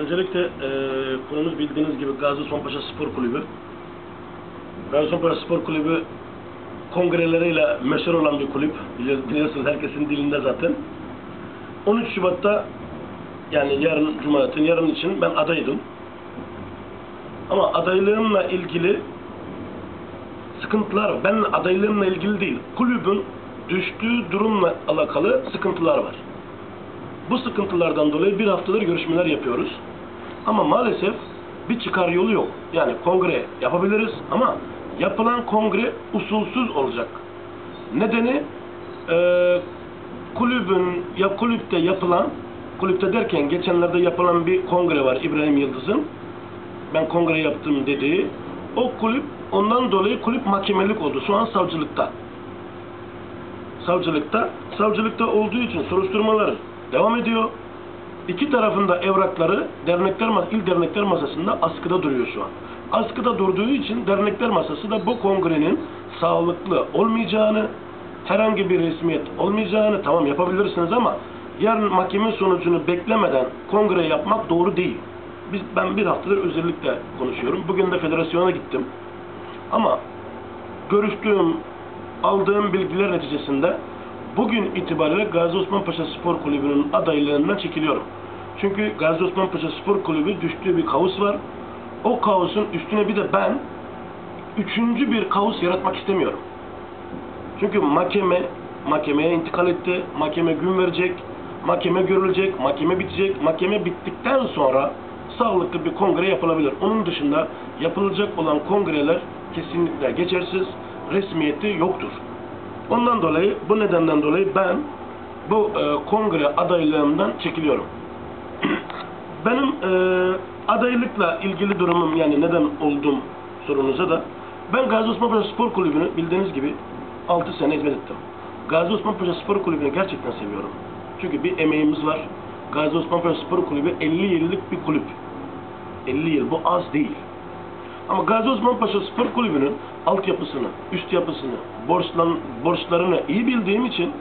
Öncelikle e, konumuz bildiğiniz gibi Gazi Osman Paşa Spor Kulübü. Gazi Osman Paşa Spor Kulübü kongreleriyle meşhur olan bir kulüp. Bili- Biliyorsunuz herkesin dilinde zaten. 13 Şubat'ta yani yarın Cuma'nın yarın için ben adaydım. Ama adaylığımla ilgili sıkıntılar. Ben adaylığımla ilgili değil. Kulübün düştüğü durumla alakalı sıkıntılar var. Bu sıkıntılardan dolayı bir haftadır görüşmeler yapıyoruz. Ama maalesef bir çıkar yolu yok. Yani kongre yapabiliriz ama yapılan kongre usulsüz olacak. Nedeni eee kulübün ya kulüpte yapılan kulüpte derken geçenlerde yapılan bir kongre var İbrahim Yıldız'ın ben kongre yaptım dediği o kulüp ondan dolayı kulüp mahkemelik oldu. Şu an savcılıkta. Savcılıkta. Savcılıkta olduğu için soruşturmalar devam ediyor. İki tarafında evrakları dernekler il dernekler masasında askıda duruyor şu an. Askıda durduğu için dernekler masası da bu kongrenin sağlıklı olmayacağını, herhangi bir resmiyet olmayacağını tamam yapabilirsiniz ama yarın mahkeme sonucunu beklemeden kongre yapmak doğru değil. Biz, ben bir haftadır özellikle konuşuyorum. Bugün de federasyona gittim. Ama görüştüğüm, aldığım bilgiler neticesinde bugün itibariyle Gazi Osman Paşa Spor Kulübü'nün adaylığından çekiliyorum. Çünkü Gazi Osman Paşa Spor Kulübü düştüğü bir kaos var. O kaosun üstüne bir de ben üçüncü bir kaos yaratmak istemiyorum. Çünkü mahkeme mahkemeye intikal etti. Mahkeme gün verecek. Mahkeme görülecek. Mahkeme bitecek. Mahkeme bittikten sonra sağlıklı bir kongre yapılabilir. Onun dışında yapılacak olan kongreler kesinlikle geçersiz. Resmiyeti yoktur. Ondan dolayı bu nedenden dolayı ben bu e, kongre adaylığımdan çekiliyorum. Benim e, adaylıkla ilgili durumum yani neden oldum sorunuza da ben Gazi Osman Paşa Spor Kulübü'nü bildiğiniz gibi 6 sene hizmet ettim. Gazi Osman Paşa Spor Kulübü'nü gerçekten seviyorum. Çünkü bir emeğimiz var. Gazi Osman Paşa Spor Kulübü 50 yıllık bir kulüp. 50 yıl bu az değil. Ama Gazi Osman Paşa Spor Kulübü'nün altyapısını, üst yapısını, borçlan, borçlarını iyi bildiğim için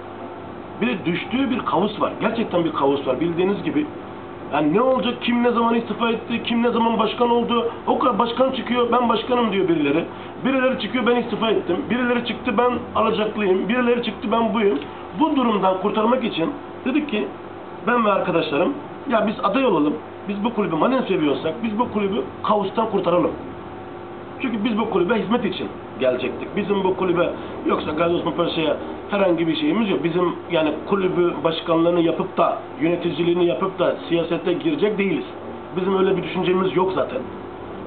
bir de düştüğü bir kaos var. Gerçekten bir kaos var. Bildiğiniz gibi yani ne olacak, kim ne zaman istifa etti, kim ne zaman başkan oldu, o kadar başkan çıkıyor, ben başkanım diyor birileri. Birileri çıkıyor, ben istifa ettim. Birileri çıktı, ben alacaklıyım. Birileri çıktı, ben buyum. Bu durumdan kurtarmak için dedik ki, ben ve arkadaşlarım, ya biz aday olalım, biz bu kulübü madem seviyorsak, biz bu kulübü kaostan kurtaralım. Çünkü biz bu kulübe hizmet için gelecektik. Bizim bu kulübe yoksa Gazi Osman Paşa'ya herhangi bir şeyimiz yok. Bizim yani kulübü başkanlığını yapıp da yöneticiliğini yapıp da siyasete girecek değiliz. Bizim öyle bir düşüncemiz yok zaten.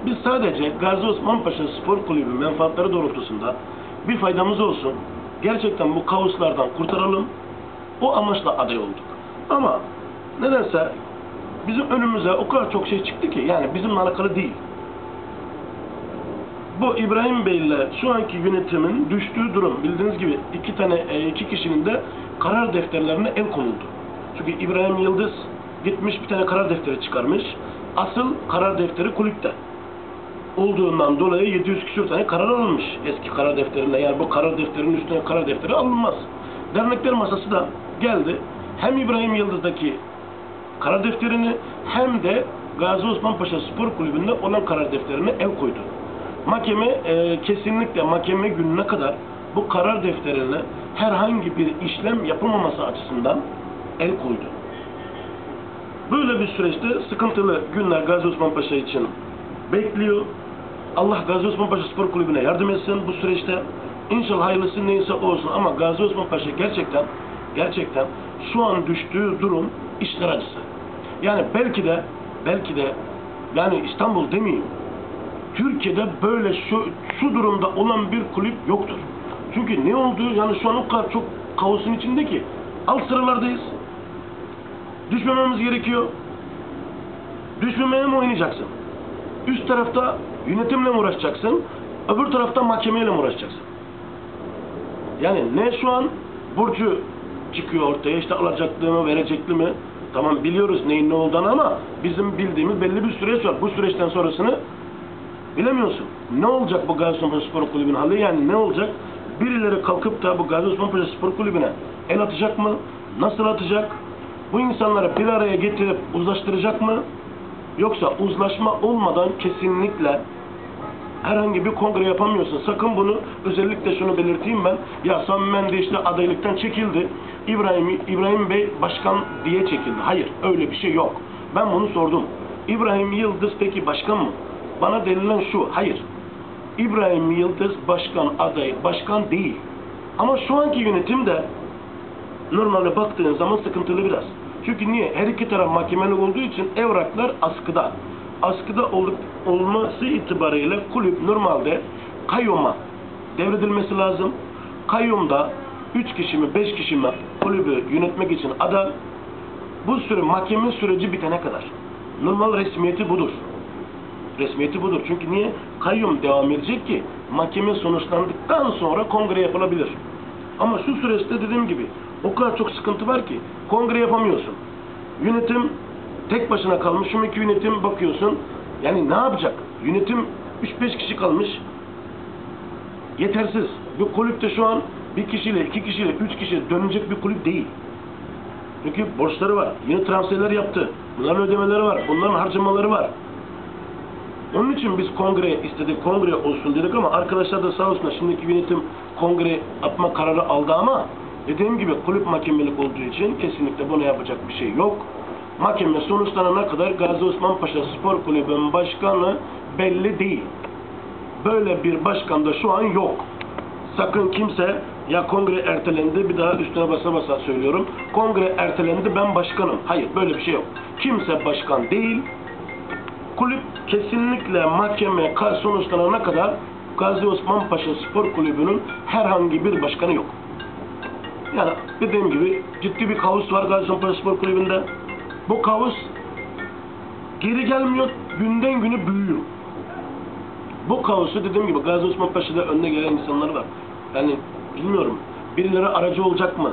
Biz sadece Gazi Osman Paşa Spor Kulübü menfaatleri doğrultusunda bir faydamız olsun. Gerçekten bu kaoslardan kurtaralım. O amaçla aday olduk. Ama nedense bizim önümüze o kadar çok şey çıktı ki yani bizimle alakalı değil bu İbrahim Bey ile şu anki yönetimin düştüğü durum bildiğiniz gibi iki tane e, iki kişinin de karar defterlerine el konuldu. Çünkü İbrahim Yıldız gitmiş bir tane karar defteri çıkarmış. Asıl karar defteri kulüpte olduğundan dolayı 700 küsur tane karar alınmış eski karar defterine. Yani bu karar defterinin üstüne karar defteri alınmaz. Dernekler masası da geldi. Hem İbrahim Yıldız'daki karar defterini hem de Gazi Osman Paşa Spor Kulübü'nde olan karar defterine el koydu. Mahkeme e, kesinlikle mahkeme gününe kadar bu karar defterine herhangi bir işlem yapılmaması açısından el koydu. Böyle bir süreçte sıkıntılı günler Gazi Osman Paşa için bekliyor. Allah Gazi Osman Paşa Spor Kulübü'ne yardım etsin bu süreçte. İnşallah hayırlısı neyse olsun ama Gazi Osman Paşa gerçekten gerçekten şu an düştüğü durum işler acısı. Yani belki de belki de yani İstanbul demeyeyim Türkiye'de böyle şu, şu durumda olan bir kulüp yoktur. Çünkü ne oldu? Yani şu an o kadar çok kaosun içinde ki alt sıralardayız. Düşmememiz gerekiyor. Düşmemeye mi oynayacaksın? Üst tarafta yönetimle mi uğraşacaksın? Öbür tarafta mahkemeyle mi uğraşacaksın? Yani ne şu an Burcu çıkıyor ortaya işte alacaklı mı verecekli mi? Tamam biliyoruz neyin ne olduğunu ama bizim bildiğimiz belli bir süreç var. Bu süreçten sonrasını Bilemiyorsun. Ne olacak bu Gazi Osman Paşa Spor Kulübü'nün hali? Yani ne olacak? Birileri kalkıp da bu Gazi Osman Paşa Spor Kulübü'ne el atacak mı? Nasıl atacak? Bu insanları bir araya getirip uzlaştıracak mı? Yoksa uzlaşma olmadan kesinlikle herhangi bir kongre yapamıyorsun. Sakın bunu özellikle şunu belirteyim ben. Ya Sami Mendi işte adaylıktan çekildi. İbrahim İbrahim Bey başkan diye çekildi. Hayır, öyle bir şey yok. Ben bunu sordum. İbrahim Yıldız peki başkan mı? Bana denilen şu. Hayır. İbrahim Yıldız başkan adayı, başkan değil. Ama şu anki yönetim de normalde baktığın zaman sıkıntılı biraz. Çünkü niye? Her iki taraf mahkemeli olduğu için evraklar askıda. Askıda olup olması itibariyle kulüp normalde kayyuma devredilmesi lazım. Kayyumda 3 kişi mi 5 kişi mi kulübü yönetmek için aday bu süre mahkeme süreci bitene kadar. Normal resmiyeti budur. Resmiyeti budur. Çünkü niye? Kayyum devam edecek ki mahkeme sonuçlandıktan sonra kongre yapılabilir. Ama şu süreçte dediğim gibi o kadar çok sıkıntı var ki kongre yapamıyorsun. Yönetim tek başına kalmış. Şimdiki yönetim bakıyorsun. Yani ne yapacak? Yönetim 3-5 kişi kalmış. Yetersiz. Bu kulüpte şu an bir kişiyle, iki kişiyle, üç kişiyle dönecek bir kulüp değil. Çünkü borçları var. Yeni transferler yaptı. Bunların ödemeleri var. Bunların harcamaları var. Onun için biz kongre istedik, kongre olsun dedik ama arkadaşlar da sağ olsunlar şimdiki yönetim kongre yapma kararı aldı ama dediğim gibi kulüp mahkemelik olduğu için kesinlikle buna yapacak bir şey yok. Mahkeme sonuçlanana kadar Gazi Osman Paşa Spor Kulübü'nün başkanı belli değil. Böyle bir başkan da şu an yok. Sakın kimse ya kongre ertelendi bir daha üstüne basa basa söylüyorum. Kongre ertelendi ben başkanım. Hayır böyle bir şey yok. Kimse başkan değil. Kulüp kesinlikle mahkeme kar sonuçlanana kadar Gazi Osman Paşa Spor Kulübü'nün herhangi bir başkanı yok. Yani dediğim gibi ciddi bir kaos var Gazi Osman Paşa Spor Kulübü'nde. Bu kaos geri gelmiyor, günden güne büyüyor. Bu kaosu dediğim gibi Gazi Osman Paşa'da önüne gelen insanlar var. Yani bilmiyorum birileri aracı olacak mı?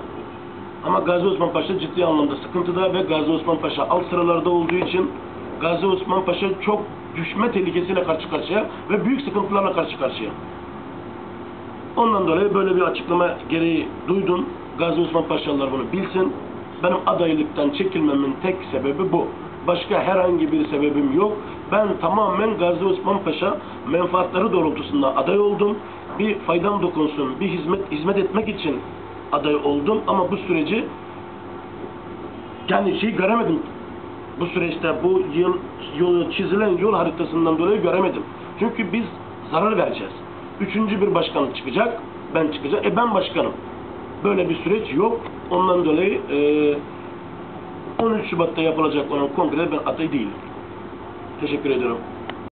Ama Gazi Osman Paşa ciddi anlamda sıkıntıda ve Gazi Osman Paşa alt sıralarda olduğu için Gazi Osman Paşa çok düşme tehlikesiyle karşı karşıya ve büyük sıkıntılarla karşı karşıya. Ondan dolayı böyle bir açıklama gereği duydum. Gazi Osman Paşalılar bunu bilsin. Benim adaylıktan çekilmemin tek sebebi bu. Başka herhangi bir sebebim yok. Ben tamamen Gazi Osman Paşa menfaatleri doğrultusunda aday oldum. Bir faydam dokunsun, bir hizmet hizmet etmek için aday oldum ama bu süreci yani şey göremedim. Bu süreçte bu yıl, yol, çizilen yol haritasından dolayı göremedim. Çünkü biz zarar vereceğiz. Üçüncü bir başkan çıkacak, ben çıkacağım. E ben başkanım. Böyle bir süreç yok. Ondan dolayı e, 13 Şubat'ta yapılacak olan kongrede ben aday değilim. Teşekkür ediyorum.